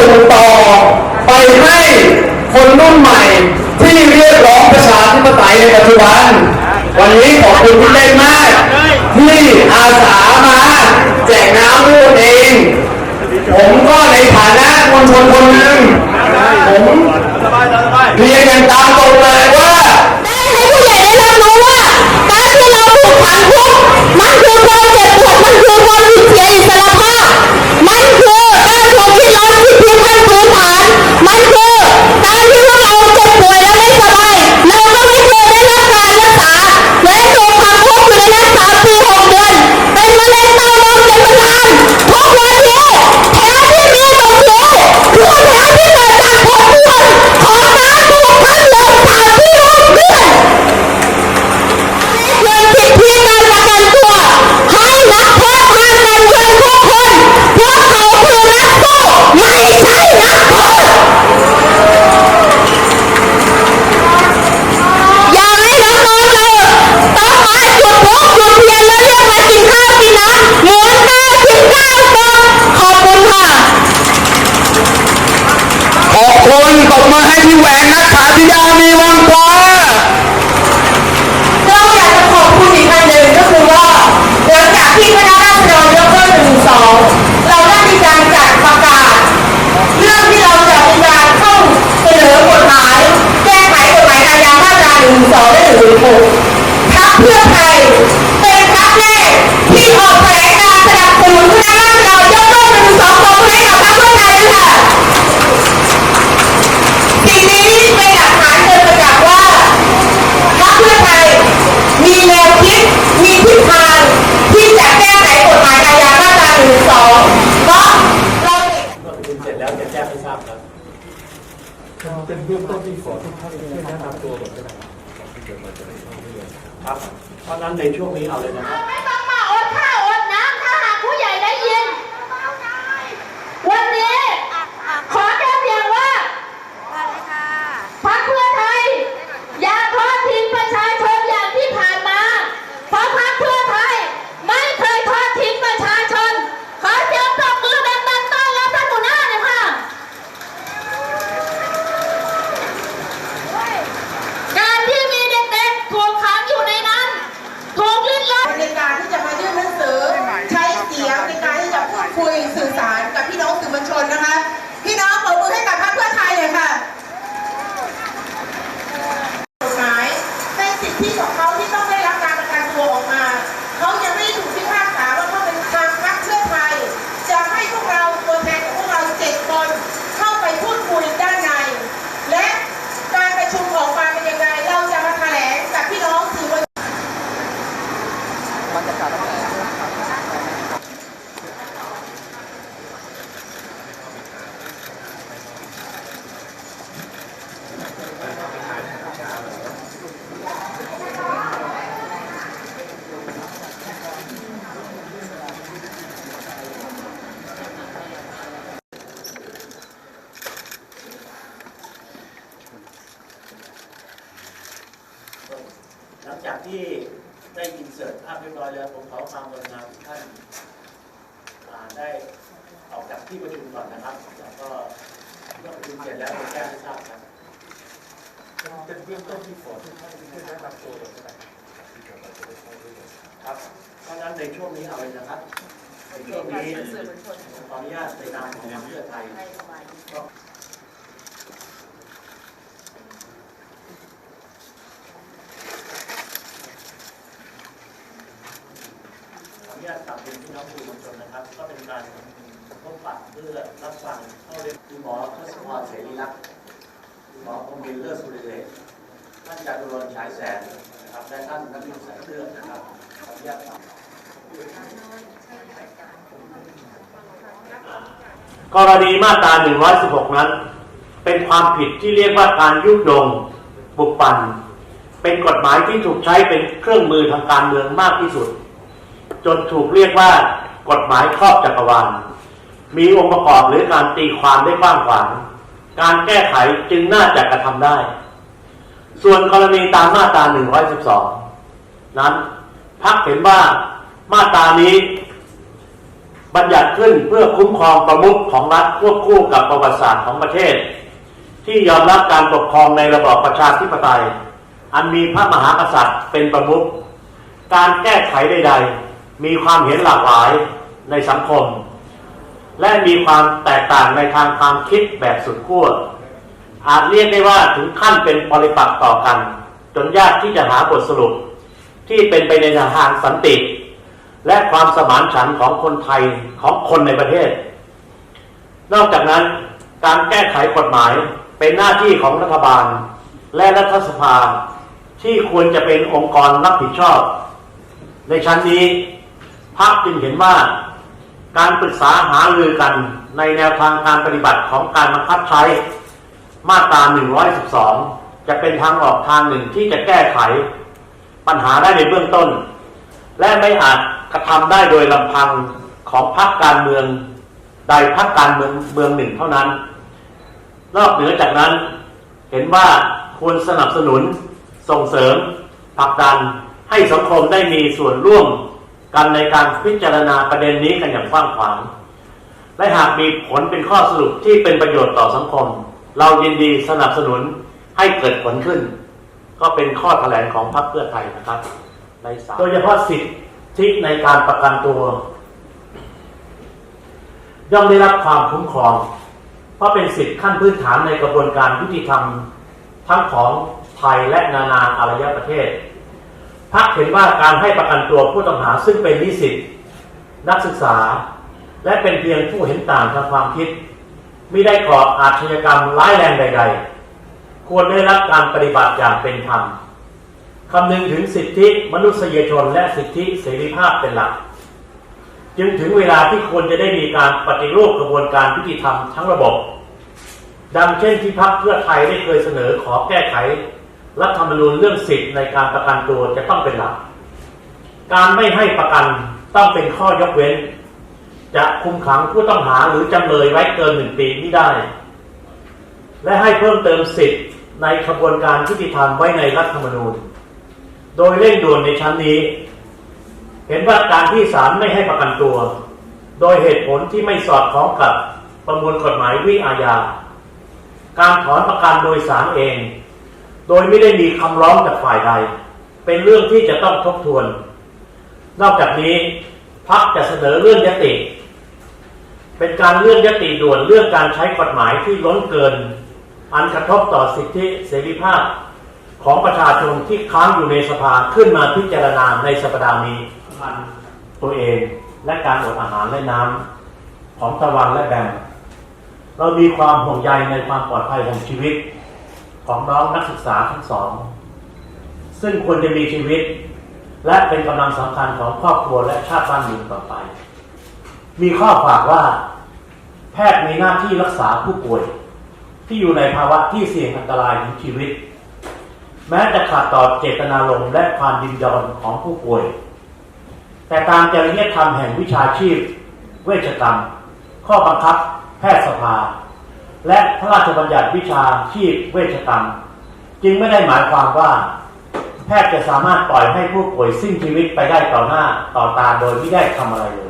ส่งต่อไปให้คนรุ่นใหม่ที่เรียกร้องประชาธิปไตยในปัจจุบัน วันนี้ขอบคุณพี่เต้นมาก ที่อาสามาแจกน้ำด้วยเอง ผมก็ในฐานะมวลชนคนหนึ่งผมเรียนกันตามตรงเลยว่า เพราะฉะนั้นในช่วงนี้เอาเลยนะครับ ไม่ต้องมาอดข้าวอดน้ำถ้าหากผู้ใหญ่ได้ยิน วันนี้ขอแค่เพียงว่าพรรคเพื่อไทย อย่าทอดทิ้งประชาชนอย่างที่ผ่านมา เพราะพรรคเพื่อไทย ไม่เคยทอดทิ้งประชาชน ขอเสียงปรบมือดังๆต้อนรับท่านหัวหน้าหน่อยค่ะ การที่มีเด็กๆถูกขังอยู่ในนั้น ถูกลิ้นล ในการที่จะมายื่นหนังสือใช้เสียงในการที่จะพูดคุยสื่อสารกับพี่น้องสื่อมวลชนนะคะ พี่น้องปรบมือให้กับพรรคเพื่อไทยเลยค่ะกฎหมายเป็นสิทธิของเขาที่ต้องได้รับการประกันตัวออกมา เขายังไม่ได้ถูกพิพากษาว่าเขาเป็นทางพรรคเพื่อไทย จะให้พวกเราตัวแทนของพวกเราเจ็ดคนเข้าไปพูดคุยด้านใน และการประชุมออกมาเป็นยังไง เราจะมาแถลงกับพี่น้องสื่อมวล หลัง จากที่ได้อินเสิร์ตภาพเรียบร้อยแล้วผมขอความกรุณาทุกท่านอ่าได้ออกจากที่ประชุมก่อนนะครับแล้วก็เมื่อประชุมเสร็จแล้วจะแจ้งให้ทราบครับเป็นเบื้องต้นที่ขอทุกท่านช่วยแนะนำตัวก่อนก็ได้ครับเพราะฉะนั้นในช่วงนี้เอาเลยนะครับในช่วงนี้ขออนุญาตในนามของพรรคเพื่อไทยก็ ขออนุญาตกลับเป็นพี่น้องสื่อมวล ชนนะครับ ก็เป็นการพบปะเพื่อรับฟังเข้าเรียนคุณหมอทศพรเสรีรักษ์คุณหมอพงศ์บินเลิศสุริเดชท่านจารุรนต์ฉายแสนนะครับและท่านนักวิทยาศาสตร์เลือกนะครับขออนุญาตครับกรณีมาตรา 116 นั้น เป็นความผิดที่เรียกว่าการยุยงบุกปั่นเป็นกฎหมายที่ถูกใช้เป็นเครื่องมือทางการเมืองมากที่สุด จนถูกเรียกว่า กฎหมายครอบจักรวาล มีองค์ประกอบหรือการตีความได้กว้างขวาง การแก้ไขจึงน่าจะกระทำได้ ส่วนกรณีตามมาตรา 112 นั้นพักเห็นว่ามาตรานี้บัญญัติขึ้นเพื่อคุ้มครองประมุขของรัฐควบคู่กับประวัติศาสตร์ของประเทศ ที่ยอมรับการปกครองในระบอบประชาธิปไตย อันมีพระมหากษัตริย์เป็นประมุขการแก้ไขใดๆ มีความเห็นหลากหลาย ในสังคม และมีความแตกต่างในทางความคิดแบบสุดขั้วอาจเรียกได้ว่าถึงขั้นเป็นปริปักษ์ต่อกัน จนยากที่จะหาบทสรุป ที่เป็นไปในทางสันติ และความสมานฉันท์ของคนไทยของคนในประเทศ นอกจากนั้นการแก้ไขกฎหมายเป็นหน้าที่ของรัฐบาล และรัฐสภาที่ควรจะเป็นองค์กรรับผิดชอบ ในชั้นนี้พรรคจึงเห็นว่า การปรึกษาหารือกันในแนวทางการปฏิบัติของการบังคับใช้มาตรา 112 จะเป็นทางออกทางหนึ่งที่จะแก้ไข ปัญหาได้ในเบื้องต้น และไม่อาจกระทำได้โดยลำพังของพรรคการเมืองใดพรรคการเมืองเมืองหนึ่งเท่านั้น นอกเหนือจากนั้นเห็นว่าควรสนับสนุนส่งเสริมผลักดันให้สังคมได้มีส่วนร่วม กันในการพิจารณาประเด็นนี้กันอย่างกว้างขวาง และหากมีผลเป็นข้อสรุปที่เป็นประโยชน์ต่อสังคม เรายินดีสนับสนุนให้เกิดผลขึ้น ก็เป็นข้อแถลงของพรรคเพื่อไทยนะครับ ในสาโดยเฉพาะสิทธิในการประกันตัว ย่อมได้รับความคุ้มครอง เพราะเป็นสิทธิขั้นพื้นฐานในกระบวนการยุติธรรมทั้งของไทยและนานาอารยประเทศ พักเห็นว่าการให้ประกันตัวผู้ต้องหาซึ่งเป็นนิสิตนักศึกษา และเป็นเพียงผู้เห็นต่างทางความคิดไม่ได้ก่ออาชญากรรมร้ายแรงใด ๆ ควรได้รับการปฏิบัติอย่างเป็นธรรมคำนึงถึงสิทธิมนุษยชนและสิทธิเสรีภาพเป็นหลัก จึงถึงเวลาที่ควรจะได้มีการปฏิรูปกระบวนการยุติธรรมทั้งระบบ ดังเช่นที่พรรคเพื่อไทยได้เคยเสนอขอแก้ไข รัฐธรรมนูญเรื่องสิทธิ์ในการประกันตัวจะต้องเป็นหลัก การไม่ให้ประกันต้องเป็นข้อยกเว้น จะคุมขังผู้ต้องหาหรือจำเลยไว้เกินหนึ่งปีไม่ได้ และให้เพิ่มเติมสิทธิ์ในกระบวนการยุติธรรมไว้ในรัฐธรรมนูญ โดยเร่งด่วนในชั้นนี้ เห็นว่าการที่ศาลไม่ให้ประกันตัว โดยเหตุผลที่ไม่สอดคล้องกับประมวลกฎหมายวิอาญา การถอนประกันโดยศาลเอง โดยไม่ได้มีคำร้องจากฝ่ายใด เป็นเรื่องที่จะต้องทบทวน นอกจากนี้พักจะเสนอเรื่องยติ เป็นการเลื่อนยติด่วนเรื่องการใช้กฎหมายที่ล้นเกิน อันกระทบต่อสิทธิเสรีภาพ ของประชาชนที่ค้างอยู่ในสภาขึ้นมาพิจารณาในสัปดาห์นี้ตัวเองและการอดอาหารและน้ำของตะวันและแบมเรามีความห่วงใยในความปลอดภัยของชีวิต ของน้องนักศึกษาทั้งสอง ซึ่งควรจะมีชีวิต และเป็นกำลังสำคัญของครอบครัวและชาติบ้านเมืองต่อไป มีข้อฝากว่า แพทย์มีหน้าที่รักษาผู้ป่วย ที่อยู่ในภาวะที่เสี่ยงอันตรายถึงชีวิต แม้จะขาดต่อเจตนารมณ์และความยินยอมของผู้ป่วย แต่ตามจริยธรรมแห่งวิชาชีพ เวชกรรม ข้อบังคับ แพทยสภา และพระราชบัญญัติวิชาชีพเวชกรรม จึงไม่ได้หมายความว่า แพทย์จะสามารถปล่อยให้ผู้ป่วยสิ้นชีวิตไปได้ต่อหน้าต่อตาโดยไม่ได้ทำอะไรเลย